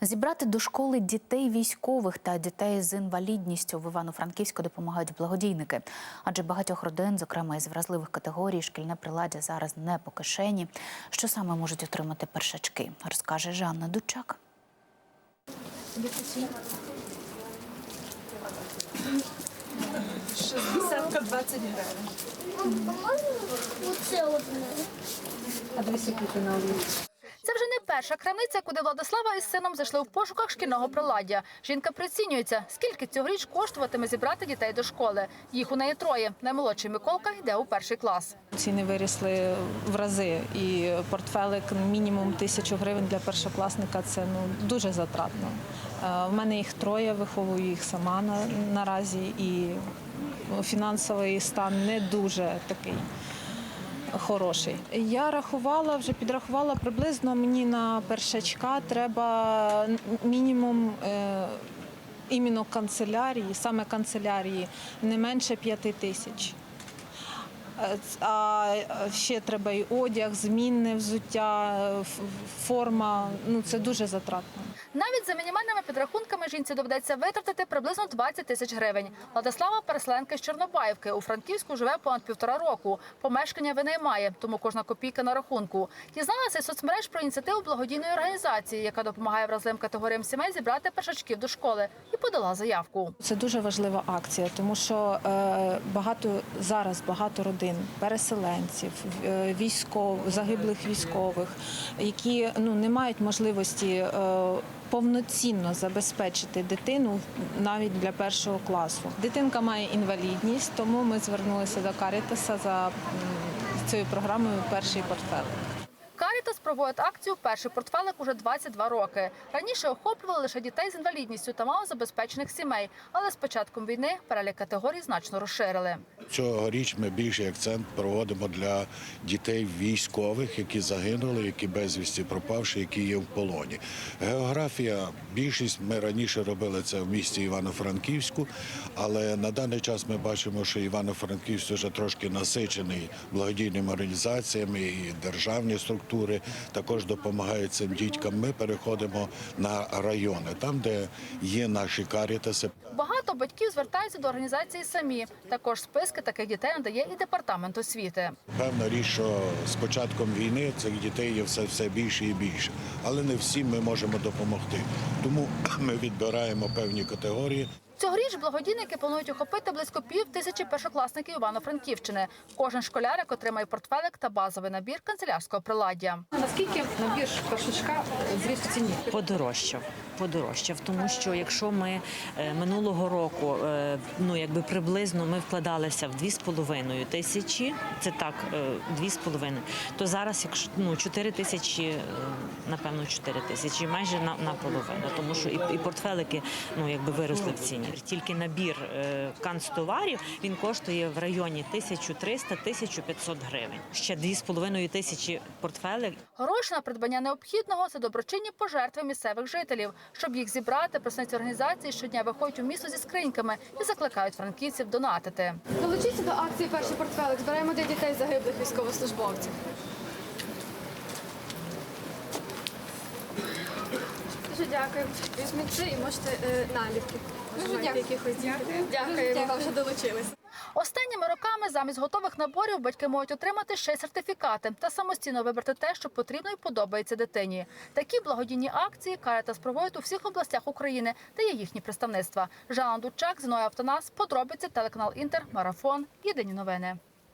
Зібрати до школи дітей військових та дітей з інвалідністю в Івано-Франківську допомагають благодійники. Адже багатьох родин, зокрема із вразливих категорій, шкільне приладдя зараз не по кишені. Що саме можуть отримати першачки, розкаже Жанна Дучак. Десятка 20 гривень. А дві секунди на олію. Перша крамниця, куди Владислава із сином зайшли в пошуках шкільного приладдя. Жінка прицінюється, скільки цьогоріч коштуватиме зібрати дітей до школи. Їх у неї троє. Наймолодший Миколка йде у перший клас. Ціни вирісли в рази, і портфелик мінімум тисячу гривень для першокласника це ну дуже затратно. Е, В мене їх троє, виховую їх сама на, наразі, і фінансовий стан не дуже такий. Хороший. Я рахувала, вже підрахувала приблизно мені на першачка треба мінімум е, іменно канцелярії, саме канцелярії, не менше п'яти тисяч. А ще треба і одяг, змінне взуття, форма. Ну це дуже затратно. Навіть за мінімальними підрахунками жінці доведеться витратити приблизно 20 тисяч гривень. Владислава переселенка з Чорнобаївки. У Франківську живе понад півтора року. Помешкання винаймає, тому кожна копійка на рахунку. Дізналася соцмереж про ініціативу благодійної організації, яка допомагає вразливим категоріям сімей зібрати першачків до школи, і подала заявку. Це дуже важлива акція, тому що е, багато зараз багато родин, переселенців, е, військов, загиблих військових, які ну не мають можливості. Е, Повноцінно забезпечити дитину навіть для першого класу. Дитинка має інвалідність, тому ми звернулися до Карітаса за цією програмою Перший портфелик. Карітас проводить акцію Перший портфелик уже 22 роки. Раніше охоплювали лише дітей з інвалідністю та малозабезпечених сімей, але з початком війни перелік категорій значно розширили. Цьогоріч ми більший акцент проводимо для дітей військових, які загинули, які безвісті пропавши, які є в полоні. Географія, більшість ми раніше робили це в місті Івано-Франківську, але на даний час ми бачимо, що Івано-Франківськ вже трошки насичений благодійними організаціями і державні структури також допомагають цим дітькам. Ми переходимо на райони, там, де є наші карітаси. Багато батьків звертаються до організації самі. Також списки таких дітей надає і департамент освіти. Певна річ, що з початком війни цих дітей є все, все більше і більше, але не всім ми можемо допомогти. Тому ми відбираємо певні категорії. Цьогоріч благодійники планують охопити близько пів тисячі першокласників Івано-Франківщини. Кожен школярик отримає портфелик та базовий набір канцелярського приладдя. Наскільки набір першачка зріс в ціні? Подорожчав, подорожчав, тому що якщо ми е, минулого року, е, ну якби приблизно ми вкладалися в 2,5 тисячі, це так, е, 2,5, то зараз, якщо ну 4 тисячі, е, напевно, 4 тисячі, майже на, наполовину, тому що і, і портфелики ну якби виросли в ціні. Тільки набір е, канцтоварів він коштує в районі 1300-1500 гривень. Ще 2,5 тисячі портфелик Гроші на придбання необхідного це доброчинні пожертви місцевих жителів. Щоб їх зібрати, представниці організації щодня виходять у місто зі скриньками і закликають франківців донатити. Долучіться до акції Перший портфелик. Збираємо для дітей загиблих військовослужбовців. Дуже дякую. Візьміть це і можете е, наліпки. Дуже дякую. Дякую, вам що долучилися. Останніми роками замість готових наборів батьки можуть отримати ще й сертифікати та самостійно вибрати те, що потрібно і подобається дитині. Такі благодійні акції Карітас проводить у всіх областях України, де є їхні представництва. Жанна Дучак, Зіноя Автонас, подробиці телеканал Інтер, Марафон. Єдині новини.